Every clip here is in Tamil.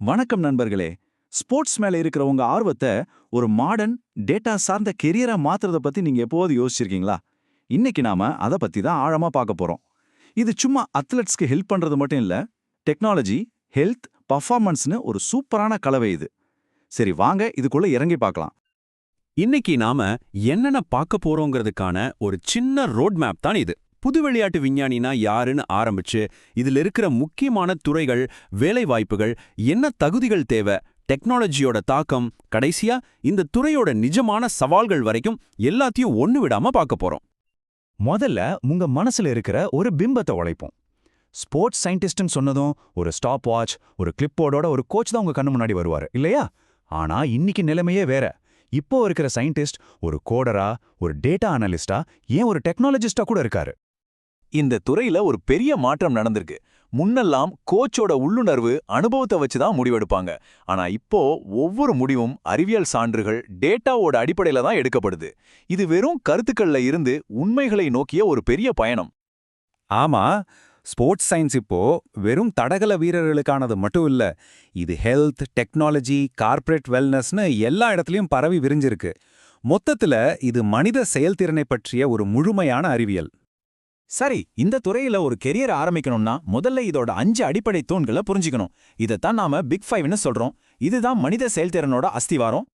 வணக்கம் நண்பர்களே. ஸ்போர்ட்ஸ் மேல இருக்கிற உங்க ஆர்வத்தை ஒரு மாடர்ன் டேட்டா சார்ந்த கெரியரா மாத்துறத பத்தி நீங்க எப்போது யோசிச்சிருக்கீங்களா? இன்னைக்கு நாம அதை பத்தி தான் ஆழமா பார்க்க போறோம். இது சும்மா அத்லெட்ஸ்க்கு ஹெல்ப் பண்றது மட்டும் இல்ல டெக்னாலஜி ஹெல்த் பர்ஃபார்மன்ஸ்னு ஒரு சூப்பரான கலவை இது. சரி வாங்க இதுக்குள்ள இறங்கி பார்க்கலாம் இன்னைக்கு நாம என்னென்ன பார்க்க போறோங்கிறதுக்கான ஒரு சின்ன ரோட் மேப் தான் இது. புது விளையாட்டு விஞ்ஞானினா யாருன்னு ஆரம்பிச்சு இதுல இருக்கிற முக்கியமான துறைகள் வேலைவாய்ப்புகள் என்ன தகுதிகள் தேவை டெக்னாலஜியோட தாக்கம் கடைசியா இந்த துறையோட நிஜமான சவால்கள் வரைக்கும் எல்லாத்தையும் ஒன்று விடாம பார்க்க போறோம். முதல்ல உங்க மனசுல இருக்கிற ஒரு பிம்பத்தை உழைப்போம். ஸ்போர்ட்ஸ் சயின்டிஸ்ட்னு சொன்னதும் ஒரு ஸ்டாப் வாட்ச் ஒரு கிளிப்போர்டோட ஒரு கோச் தான் உங்க கண்ணு முன்னாடி வருவாரு இல்லையா? ஆனா இன்னைக்கு நிலைமையே வேற. இப்போ இருக்கிற சயின்டிஸ்ட் ஒரு கோடரா ஒரு டேட்டா அனலிஸ்டா ஏன் ஒரு டெக்னாலஜிஸ்டா கூட இருக்காரு? இந்த துறையில ஒரு பெரிய மாற்றம் நடந்திருக்கு. முன்னெல்லாம் கோச்சோட உள்ளுணர்வு அனுபவத்தை வச்சு தான் முடிவெடுப்பாங்க. ஆனா இப்போ ஒவ்வொரு முடிவும் அறிவியல் சான்றுகள் டேட்டாவோட அடிப்படையில தான் எடுக்கப்படுது. இது வெறும் கருத்துக்கள்ல இருந்து உண்மைகளை நோக்கிய ஒரு பெரிய பயணம். ஆமா ஸ்போர்ட்ஸ் சயின்ஸ் இப்போ வெறும் தடகள வீரர்களுக்கானது மட்டும் இல்ல இது ஹெல்த் டெக்னாலஜி கார்ப்பரேட் வெல்னஸ்னு எல்லா இடத்துலயும் பரவி விரிஞ்சிருக்கு. மொத்தத்துல இது மனித செயல்திறனை பற்றிய ஒரு முழுமையான அறிவியல். சரி இந்த துறையில ஒரு கெரியர் ஆரம்பிக்கணும்னா முதல்ல இதோட அஞ்சு அடிப்படை தூண்களை புரிஞ்சுக்கணும். இதைத்தான் நாம பிக் ஃபைவ்னு சொல்றோம். இதுதான் மனித செயல்திறனோட அஸ்திவாரம்.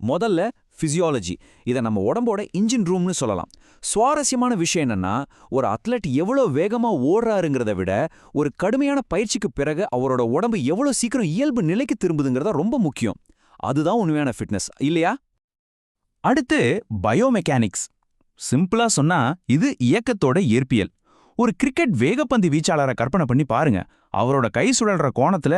முதல்ல பிசியாலஜி இதை நம்ம உடம்போட இன்ஜின் ரூம்னு சொல்லலாம். சுவாரஸ்யமான விஷயம் என்னன்னா ஒரு அத்லட் எவ்வளோ வேகமா ஓடுறாருங்கிறத விட ஒரு கடுமையான பயிற்சிக்கு பிறகு அவரோட உடம்பு எவ்வளோ சீக்கிரம் இயல்பு நிலைக்கு திரும்புதுங்கிறத ரொம்ப முக்கியம். அதுதான் உண்மையான ஃபிட்னஸ் இல்லையா? அடுத்து பயோமெக்கானிக்ஸ் சிம்பிளா சொன்னா இது இயக்கத்தோட இயற்பியல். ஒரு கிரிக்கெட் வேகப்பந்து வீச்சாளரை கற்பனை பண்ணி பாருங்க. அவரோட கை சுழல்ற கோணத்துல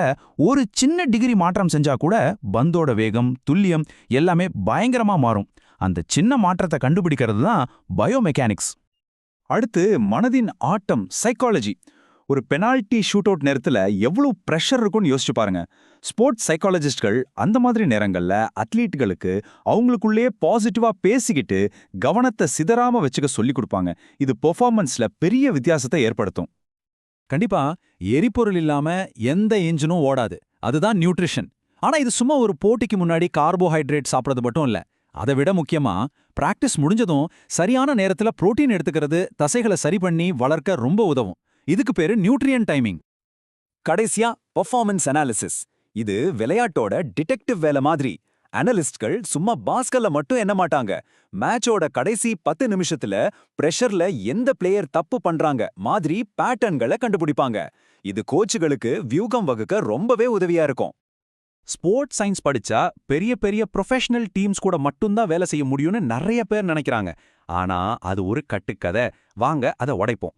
ஒரு சின்ன டிகிரி மாற்றம் செஞ்சா கூட பந்தோட வேகம் துல்லியம் எல்லாமே பயங்கரமா மாறும். அந்த சின்ன மாற்றத்தை கண்டுபிடிக்கிறது தான் பயோமெக்கானிக்ஸ். அடுத்து மனதின் ஆட்டம் சைக்காலஜி ஒரு பெனால்டி ஷூட் அவுட் நேரத்துல எவ்வளோ ப்ரெஷர் இருக்கும்னு யோசிச்சு பாருங்க. ஸ்போர்ட்ஸ் சைக்காலஜிஸ்ட்கள் அந்த மாதிரி நேரங்கள்ல அத்லீட்களுக்கு அவங்களுக்குள்ளேயே பாசிட்டிவா பேசிக்கிட்டு கவனத்தை சிதறாம வச்சுக்க சொல்லிக் கொடுப்பாங்க. இது பெர்ஃபார்மன்ஸ்ல பெரிய வித்தியாசத்தை ஏற்படுத்தும். கண்டிப்பா எரிபொருள் இல்லாம எந்த இன்ஜினும் ஓடாது. அதுதான் நியூட்ரிஷன் ஆனா இது சும்மா ஒரு போட்டிக்கு முன்னாடி கார்போஹைட்ரேட் சாப்பிட்றது மட்டும் இல்ல. அதை விட முக்கியமா பிராக்டிஸ் முடிஞ்சதும் சரியான நேரத்துல புரோட்டீன் எடுத்துக்கிறது தசைகளை சரி பண்ணி வளர்க்க ரொம்ப உதவும். இதுக்கு பேரு நியூட்ரியன் டைமிங் கடைசியா பெர்ஃபார்மன்ஸ் அனாலிசிஸ் இது விளையாட்டோட டிடெக்டிவ் வேலை மாதிரி. அனலிஸ்ட்கள் சும்மா பாஸ்கல்ல மட்டும் என்ன மாட்டாங்க. மேட்சோட கடைசி பத்து நிமிஷத்துல பிரஷர்ல எந்த பிளேயர் தப்பு பண்றாங்க மாதிரி பேட்டர்ன்களை கண்டுபிடிப்பாங்க. இது கோச்சுகளுக்கு வியூகம் வகுக்க ரொம்பவே உதவியா இருக்கும். ஸ்போர்ட்ஸ் சயின்ஸ் படிச்சா பெரிய பெரிய ப்ரொஃபஷனல் டீம்ஸ் கூட மட்டும்தான் வேலை செய்ய முடியும்னு நிறைய பேர் நினைக்கிறாங்க. ஆனா அது ஒரு கட்டுக்கதை. வாங்க அதை உடைப்போம்.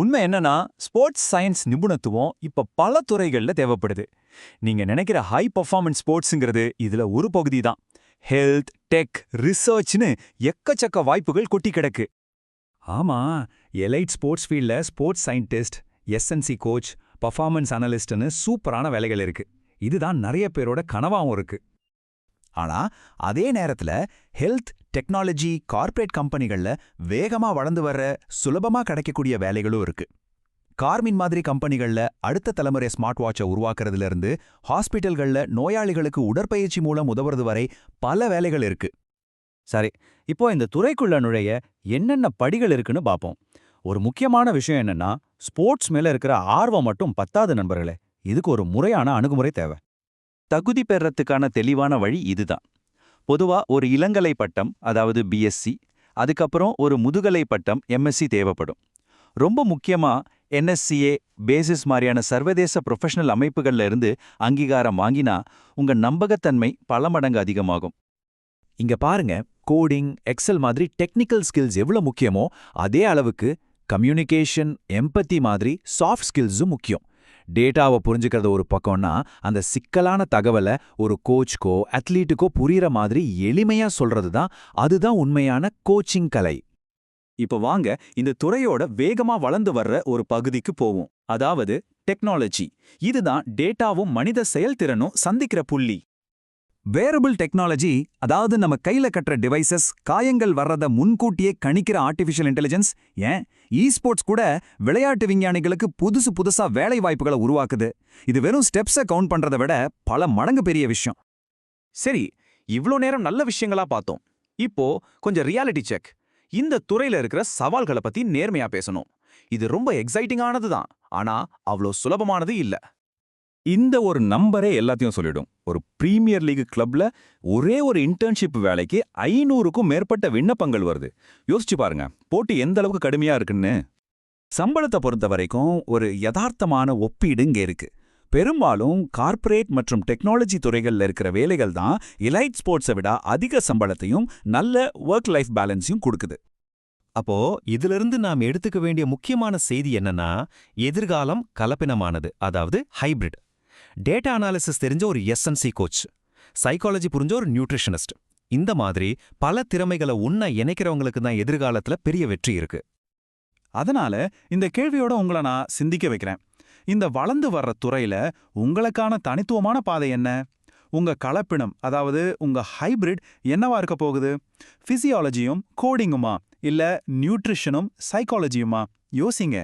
உண்மை என்னன்னா ஸ்போர்ட்ஸ் சயின்ஸ் நிபுணத்துவம் இப்ப பல துறைகள்ல தேவைப்படுது. நீங்க நினைக்கிற ஹை பர்ஃபார்மன்ஸ் ஸ்போர்ட்ஸுங்கிறது இதுல ஒரு பகுதி தான் ஹெல்த் டெக் ரிசர்ச்னு எக்கச்சக்க வாய்ப்புகள் கொட்டி கிடக்கு. ஆமா எலைட் ஸ்போர்ட்ஸ் ஃபீல்ட்ல sports scientist S and C coach performance அனலிஸ்ட்னு சூப்பரான வேலைகள் இருக்கு. இதுதான் நிறைய பேரோட கனவாவும் இருக்கு. ஆனா அதே நேரத்துல ஹெல்த் டெக்னாலஜி கார்ப்பரேட் கம்பெனிகள்ல வேகமா வளர்ந்து வர்ற சுலபமா கிடைக்கக்கூடிய வேலைகளும் இருக்கு. கார்மின் மாதிரி கம்பெனிகள்ல அடுத்த தலைமுறை ஸ்மார்ட் வாட்சை உருவாக்குறதுல இருந்து நோயாளிகளுக்கு உடற்பயிற்சி மூலம் உதவுறது வரை பல வேலைகள் இருக்கு. சரி இப்போ இந்த துறைக்குள்ள நுழைய என்னென்ன படிகள் இருக்குன்னு பார்ப்போம் ஒரு முக்கியமான விஷயம் என்னன்னா ஸ்போர்ட்ஸ் மேல இருக்கிற ஆர்வம் மட்டும் பத்தாது நண்பர்களே. இதுக்கு ஒரு முறையான அணுகுமுறை தேவை. தகுதி பெறத்துக்கான தெளிவான வழி இதுதான். பொதுவா ஒரு இளங்கலை பட்டம் அதாவது பிஎஸ்சி அதுக்கப்புறம் ஒரு முதுகலை பட்டம் எம்எஸ்சி தேவைப்படும். ரொம்ப முக்கியமா என்எஸ்சிஏ பேசிஸ் மாதிரியான சர்வதேச ப்ரொஃபஷனல் அமைப்புகள்ல இருந்து அங்கீகாரம் வாங்கினா உங்க நம்பகத்தன்மை பல மடங்கு அதிகமாகும். இங்க பாருங்க கோடிங் எக்ஸல் மாதிரி டெக்னிக்கல் ஸ்கில்ஸ் எவ்வளவு முக்கியமோ அதே அளவுக்கு கம்யூனிகேஷன் எம்பத்தி மாதிரி சாஃப்ட் ஸ்கில்ஸும் முக்கியம். டேட்டாவை புரிஞ்சுக்கிறது ஒரு பக்கம்னா அந்த சிக்கலான தகவலை ஒரு கோச்க்கோ அத்லீட்டுக்கோ புரியற மாதிரி எளிமையா சொல்றது தான் அதுதான் உண்மையான கோச்சிங் கலை. இப்போ வாங்க இந்த துறையோட வேகமா வளர்ந்து வர்ற ஒரு பகுதிக்கு போவோம். அதாவது டெக்னாலஜி. இதுதான் டேட்டாவும் மனித செயல்திறனும் சந்திக்கிற புள்ளி. வேரபிள் டெக்னாலஜி அதாவது நம்ம கையில கட்டுற டிவைசஸ் காயங்கள் வர்றத முன்கூட்டியே கணிக்கிற ஆர்டிஃபிஷியல் இன்டெலிஜென்ஸ் ஏன்? இ ஸ்போர்ட்ஸ் கூட விளையாட்டு விஞ்ஞானிகளுக்கு புதுசு புதுசா வேலை வாய்ப்புகளை உருவாக்குது. இது வெறும் ஸ்டெப்ஸை கவுண்ட் பண்றதை விட பல மடங்கு பெரிய விஷயம். சரி இவ்ளோ நேரம் நல்ல விஷயங்களா பார்த்தோம். இப்போ கொஞ்சம் ரியாலிட்டி செக் இந்த துறையில இருக்கிற சவால்களை பத்தி நேர்மையா பேசணும். இது ரொம்ப எக்ஸைட்டிங்கானது தான். ஆனா அவ்வளோ சுலபமானது இல்ல. இந்த ஒரு நம்பரே எல்லாத்தையும் சொல்லிடும். ஒரு பிரீமியர் லீக் கிளப்ல ஒரே ஒரு இன்டர்ன்ஷிப் வேலைக்கு ஐநூறுக்கும் மேற்பட்ட விண்ணப்பங்கள் வருது. யோசிச்சு பாருங்க போட்டி எந்த அளவுக்கு கடுமையா இருக்குன்னு? சம்பளத்தை பொறுத்த வரைக்கும் ஒரு யதார்த்தமான ஒப்பீடு இங்க இருக்கு. பெரும்பாலும் கார்ப்பரேட் மற்றும் டெக்னாலஜி துறைகள்ல இருக்கிற வேலைகள் தான் இலைட் ஸ்போர்ட்ஸை விட அதிக சம்பளத்தையும் நல்ல ஒர்க் லைஃப் பேலன்ஸையும் கொடுக்குது. அப்போ இதிலிருந்து நாம் எடுத்துக்க வேண்டிய முக்கியமான செய்தி என்னன்னா எதிர்காலம் கலப்பினமானது அதாவது ஹைபிரிட் டேட்டா அனாலிசிஸ் தெரிஞ்ச ஒரு எஸ்என்சி கோச் சைக்காலஜி புரிஞ்ச ஒரு நியூட்ரிஷனிஸ்ட் இந்த மாதிரி பல திறமைகளை உன்ன இணைக்கிறவங்களுக்கு தான் எதிர்காலத்துல பெரிய வெற்றி இருக்கு. அதனால இந்த கேள்வியோட உங்களை நான் சிந்திக்க வைக்கிறேன். இந்த வளர்ந்து வர்ற துறையில உங்களுக்கான தனித்துவமான பாதை என்ன? உங்க கலப்பினம் அதாவது உங்க ஹைபிரிட் என்னவா இருக்க போகுது? பிசியாலஜியும் கோடிங்குமா இல்ல நியூட்ரிஷனும் சைக்காலஜியுமா யோசிங்க.